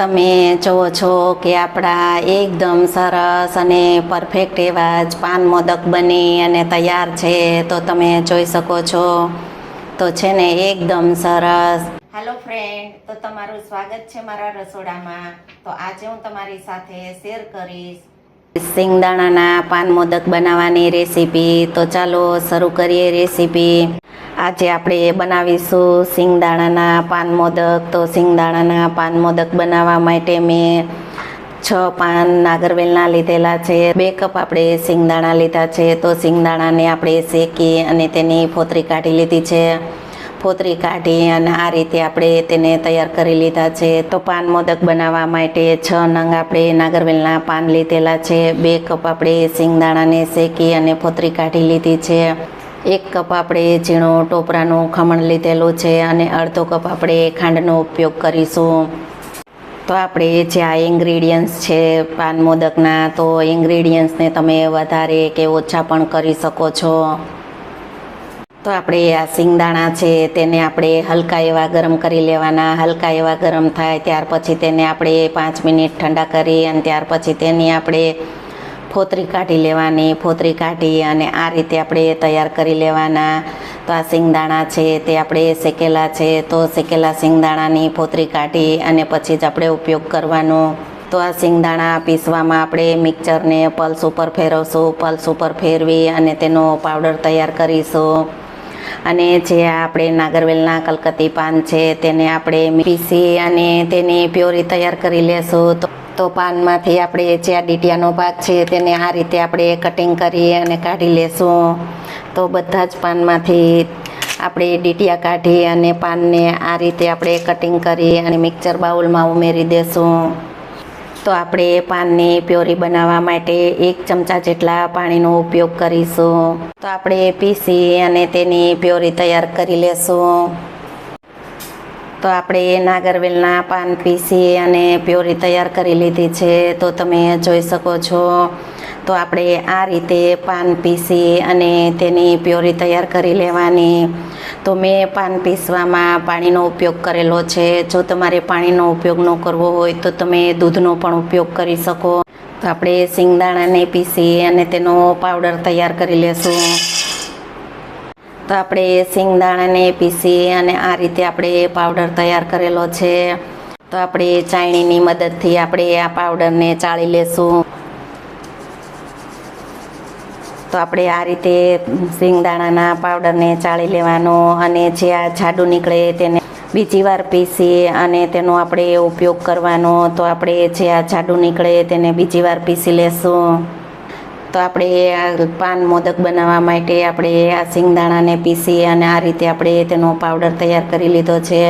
તમે જુઓ છો કે આપણા એકદમ સરસ અને પરફેક્ટ એવા જ પાન મોદક બની અને તૈયાર છે, તો તમે જોઈ શકો છો. તો છે ને એકદમ સરસ. હેલો ફ્રેન્ડ તો તમારું સ્વાગત છે મારા રસોડામાં. તો આજે હું તમારી સાથે શેર કરીશ સિંગદાણાના પાન મોદક બનાવવાની રેસીપી. તો ચાલો શરૂ કરીએ રેસીપી. આજે આપણે બનાવીશું સિંગદાણાના પાન મોદક. તો સિંગદાણાના પાન મોદક બનાવવા માટે મેં છ પાન નાગરવેલના લીધેલા છે. બે કપ આપણે સિંગદાણા લીધા છે. તો સિંગદાણાને આપણે શેકી અને તેની ફોતરી કાઢી લીધી છે. ફોતરી કાઢી અને આ રીતે આપણે તેને તૈયાર કરી લીધા છે. તો પાન મોદક બનાવવા માટે છ નંગ આપણે નાગરવેલના પાન લીધેલા છે. બે કપ આપણે સિંગદાણાને શેકી અને ફોતરી કાઢી લીધી છે. એક કપ આપણે ઝીણું ટોપરાનું ખમણ લીધેલું છે અને અડધો કપ આપણે ખાંડનો ઉપયોગ કરીશું. તો આપણે જે આ ઇન્ગ્રીડિયન્ટ્સ છે પાન મોદકના, તો ઇન્ગ્રીડિયન્ટ્સને તમે વધારે કે ઓછા પણ કરી શકો છો. તો આપણે આ સિંગદાણા છે તેને આપણે હલકા એવા ગરમ કરી લેવાના. હલકા એવા ગરમ થાય ત્યાર પછી તેને આપણે પાંચ મિનિટ ઠંડા કરી અને ત્યાર પછી તેની આપણે ફોતરી કાઢી લેવાની. ફોતરી કાઢી અને આ રીતે આપણે તૈયાર કરી લેવાના. તો આ સિંગદાણા છે તે આપણે શેકેલા છે. તો શેકેલા સિંગદાણાની ફોતરી કાઢી અને પછી જ આપણે ઉપયોગ કરવાનો. તો આ સિંગદાણા પીસવામાં આપણે મિક્સરને પલ્સ ઉપર ફેરવશું. પલ્સ ઉપર ફેરવી અને તેનો પાવડર તૈયાર કરીશું. અને જે આપણે નાગરવેલના કલકત્તી પાન છે, તેને આપણે પીસી અને તેની પ્યોરી તૈયાર કરી લેશું. તો તો પાનમાંથી આપણે જે આ ડીટિયાનો ભાગ છે, તેને આ રીતે આપણે કટિંગ કરી અને કાઢી લેશું. તો બધા જ પાનમાંથી આપણે ડીટિયા કાઢી અને પાનને આ રીતે આપણે કટિંગ કરી અને મિક્સર બાઉલમાં ઉમેરી દેશું. તો આપણે પાનની પ્યોરી બનાવવા માટે એક ચમચા જેટલા પાણીનો ઉપયોગ કરીશું. તો આપણે પીસી અને તેની પ્યોરી તૈયાર કરી લેશું. તો આપણે નાગરવેલના પાન પીસી અને પ્યોરી તૈયાર કરી લીધી છે. તો તમે જોઈ શકો છો તો આપણે આ રીતે પાન પીસી અને તેની પ્યોરી તૈયાર કરી લેવાની. તો મેં પાન પીસવામાં પાણીનો ઉપયોગ કરેલો છે. જો તમારે પાણીનો ઉપયોગ ન કરવો હોય તો તમે દૂધનો પણ ઉપયોગ કરી શકો. તો આપણે સિંગદાણાને પીસી અને તેનો પાવડર તૈયાર કરી લેશું. તો આપણે સિંગદાણાને પીસી અને આ રીતે આપણે પાવડર તૈયાર કરેલો છે. તો આપણે ચાયણીની મદદથી આપણે આ પાવડરને ચાળી લેશું. તો આપણે આ રીતે સિંગદાણાના પાવડરને ચાળી લેવાનો અને જે આ જાડું નીકળે તેને બીજી વાર પીસી અને તેનો આપણે ઉપયોગ કરવાનો. તો આપણે જે આ જાડું નીકળે તેને બીજી વાર પીસી લેશું. તો આપણે આ પાન મોદક બનાવવા માટે આપણે આ સિંગદાણાને પીસી અને આ રીતે આપણે તેનો પાવડર તૈયાર કરી લીધો છે.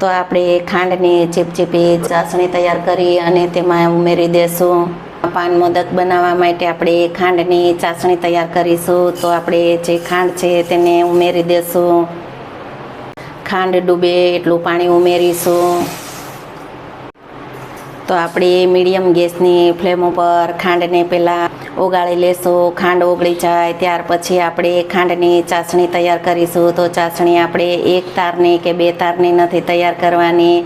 તો આપણે ખાંડની ચીપચીપી ચાસણી તૈયાર કરી અને તેમાં ઉમેરી દેશું. પાન મોદક બનાવવા માટે આપણે ખાંડની ચાસણી તૈયાર કરીશું. તો આપણે જે ખાંડ છે તેને ઉમેરી દેશું. ખાંડ ડૂબે એટલું પાણી ઉમેરીશું. તો આપણે મીડિયમ ગેસની ફ્લેમ ઉપર ખાંડને પહેલાં ઓગાળી લેશું. ખાંડ ઓગળી જાય ત્યાર પછી આપણે ખાંડની ચાસણી તૈયાર કરીશું. તો ચાસણી આપણે એક તારની કે બે તારની નથી તૈયાર કરવાની.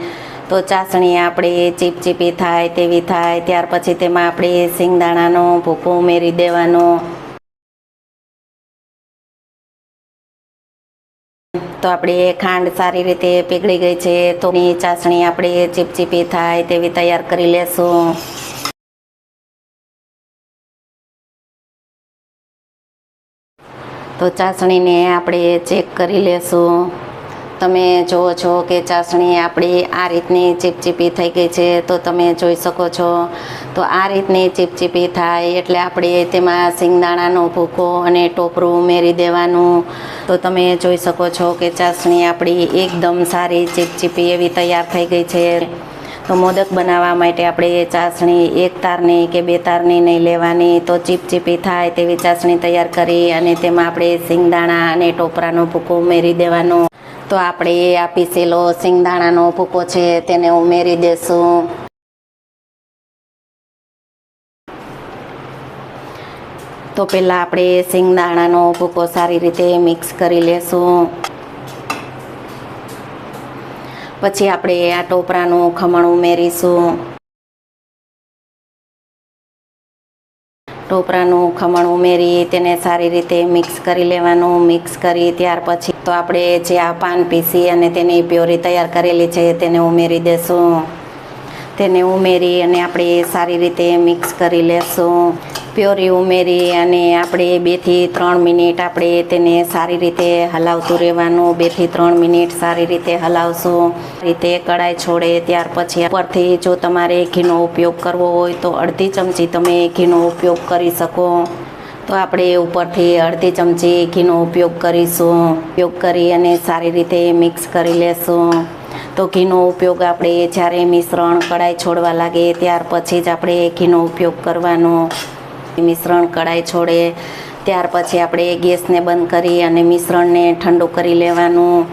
તો ચાસણી આપણે ચીપચીપી થાય તેવી થાય, ત્યાર પછી તેમાં આપણે સિંગદાણાનો ભૂકો ઉમેરી દેવાનો. તો આપણે ખાંડ સારી રીતે પીગળી ગઈ છે, તો ચાસણી આપણે ચીપચીપી થાય તેવી તૈયાર કરી લેશું. તો ચાસણીને આપણે ચેક કરી લેશું. તમે જુઓ છો કે ચાસણી આપણી આ રીતની ચીપચીપી થઈ ગઈ છે, તો તમે જોઈ શકો છો. તો આ રીતની ચીપચીપી થાય એટલે આપણે તેમાં સિંગદાણાનો ભૂકો અને ટોપરું ઉમેરી દેવાનું. તો તમે જોઈ શકો છો કે ચાસણી આપણી એકદમ સારી ચીપચીપી એવી તૈયાર થઈ ગઈ છે. તો મોદક બનાવવા માટે આપણે ચાસણી એક તારની કે બે તારની નહીં લેવાની. તો ચીપચીપી થાય તેવી ચાસણી તૈયાર કરી અને તેમાં આપણે સિંગદાણા અને ટોપરાનો ભૂકો ઉમેરી દેવાનો. તો આપણે આ પીસેલો સિંગદાણાનો ભૂકો છે, તેને ઉમેરી દેશું. તો પહેલાં આપણે સિંગદાણાનો ભૂકો સારી રીતે મિક્સ કરી લેશું. પછી આપણે આ ટોપરાનું ખમણ ઉમેરીશું. ટોપરાનું ખમણ ઉમેરી, તેને સારી રીતે મિક્સ કરી લેવાનું. મિક્સ કરી ત્યાર પછી તો આપણે જે આ પાન પીસી અને તેની પ્યોરી તૈયાર કરેલી છે, તેને ઉમેરી દેશું. તેને ઉમેરી અને આપણે સારી રીતે મિક્સ કરી લેશું. પ્યોરી ઉમેરી અને આપણે બેથી ત્રણ મિનિટ આપણે તેને સારી રીતે હલાવતું રહેવાનું. બેથી ત્રણ મિનિટ સારી રીતે હલાવશું. રીતે કડાઈ છોડે, ત્યાર પછી ઉપરથી જો તમારે ઘીનો ઉપયોગ કરવો હોય તો અડધી ચમચી તમે ઘીનો ઉપયોગ કરી શકો. તો આપણે ઉપરથી અડધી ચમચી ઘીનો ઉપયોગ કરીશું. ઉપયોગ કરી અને સારી રીતે મિક્સ કરી લેશું. તો ઘીનો ઉપયોગ આપણે જ્યારે મિશ્રણ કડાઈ છોડવા લાગે, ત્યાર પછી જ આપણે ઘીનો ઉપયોગ કરવાનો. મિશ્રણ કઢાઈ છોડે. ત્યાર પછી આપણે ગેસને બંધ કરી અને મિશ્રણને ઠંડુ કરી લેવાનું.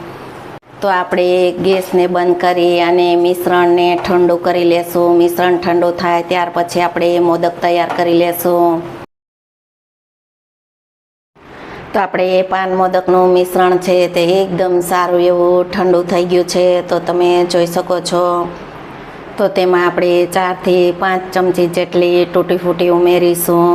તો આપણે ગેસને બંધ કરી અને મિશ્રણને ઠંડુ કરી લેશું. મિશ્રણ ઠંડુ થાય ત્યાર પછી આપણે મોદક તૈયાર કરી લેશું. તો આપણે પાન મોદકનું મિશ્રણ છે તે એકદમ સારું એવું ઠંડુ થઈ ગયું છે. તો તમે જોઈ શકો છો. તો તેમાં આપણે ચારથી પાંચ ચમચી જેટલી તૂટી ફૂટી ઉમેરીશું.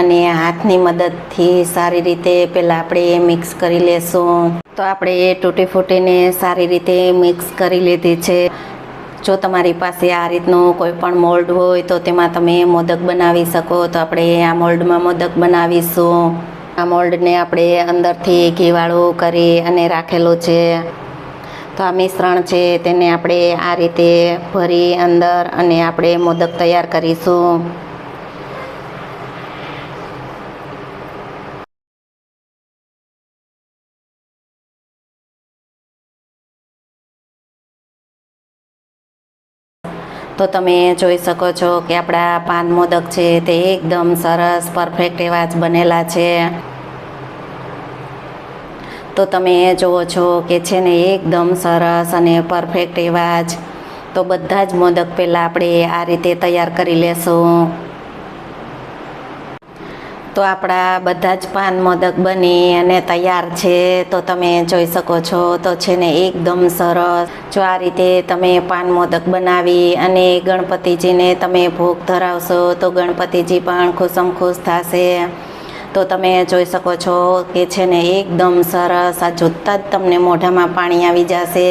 અને હાથની મદદથી સારી રીતે પહેલાં આપણે મિક્સ કરી લેશું. તો આપણે એ તૂટી ફૂટીને સારી રીતે મિક્સ કરી લીધી છે. જો તમારી પાસે આ રીતનું કોઈ પણ મોલ્ડ હોય તો તેમાં તમે મોદક બનાવી શકો. તો આપણે આ મોલ્ડમાં મોદક બનાવીશું. આ મોલ્ડને આપણે અંદરથી ઘીવાળું કરી અને રાખેલું છે. તો આ મિશ્રણ છે, તેને આપણે આ રીતે ભરી અંદર અને આપણે મોદક તૈયાર કરીશું. તો તમે જોઈ શકો છો કે આપણા પાન મોદક છે, તે એકદમ સરસ, પરફેક્ટ એવા જ બનેલા છે. તો તમે જુઓ છો કે છે ને એકદમ સરસ અને પરફેક્ટ એવા જ તો બધા જ મોદક પહેલાં આપણે આ રીતે તૈયાર કરી લેશું. તો આપણા બધા જ પાન મોદક બની અને તૈયાર છે. તો તમે જોઈ શકો છો, તો છે ને એકદમ સરસ. જો આ રીતે તમે પાન મોદક બનાવી અને ગણપતિજીને તમે ભોગ ધરાવશો, તો ગણપતિજી પણ ખુશમ ખુશ થશે. તો તમે જોઈ શકો છો કે છે ને એકદમ સરસ આ જોતાં જ તમને મોઢામાં પાણી આવી જશે.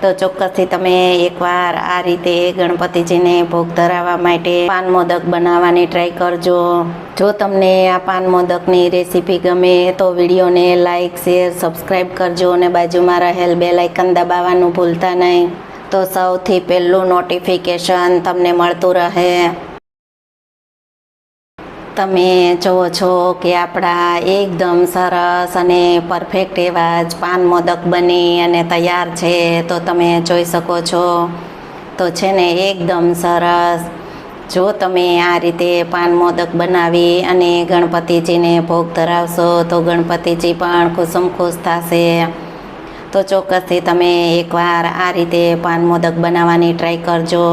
તો ચોક્કસથી તમે એકવાર આ રીતે ગણપતિજીને ભોગ ધરાવવા માટે પાન મોદક બનાવવાની ટ્રાય કરજો. જો તમને આ પાન મોદકની રેસીપી ગમે તો વિડીયોને લાઇક શેર સબસ્ક્રાઈબ કરજો અને બાજુમાં રહેલ બે લાઇકન દબાવવાનું ભૂલતા નહીં. તો સૌથી પહેલું નોટિફિકેશન તમને મળતું રહે. તમે જુઓ છો કે આપણા એકદમ સરસ અને પરફેક્ટ એવા જ પાન મોદક બની અને તૈયાર છે, તો તમે જોઈ શકો છો. તો છે ને એકદમ સરસ. જો તમે આ રીતે પાન મોદક બનાવી અને ગણપતિજીને ભોગ ધરાવશો, તો ગણપતિજી પણ ખુશમ ખુશ થશે. તો ચોક્કસથી તમે એકવાર આ રીતે પાન મોદક બનાવવાની ટ્રાય કરજો.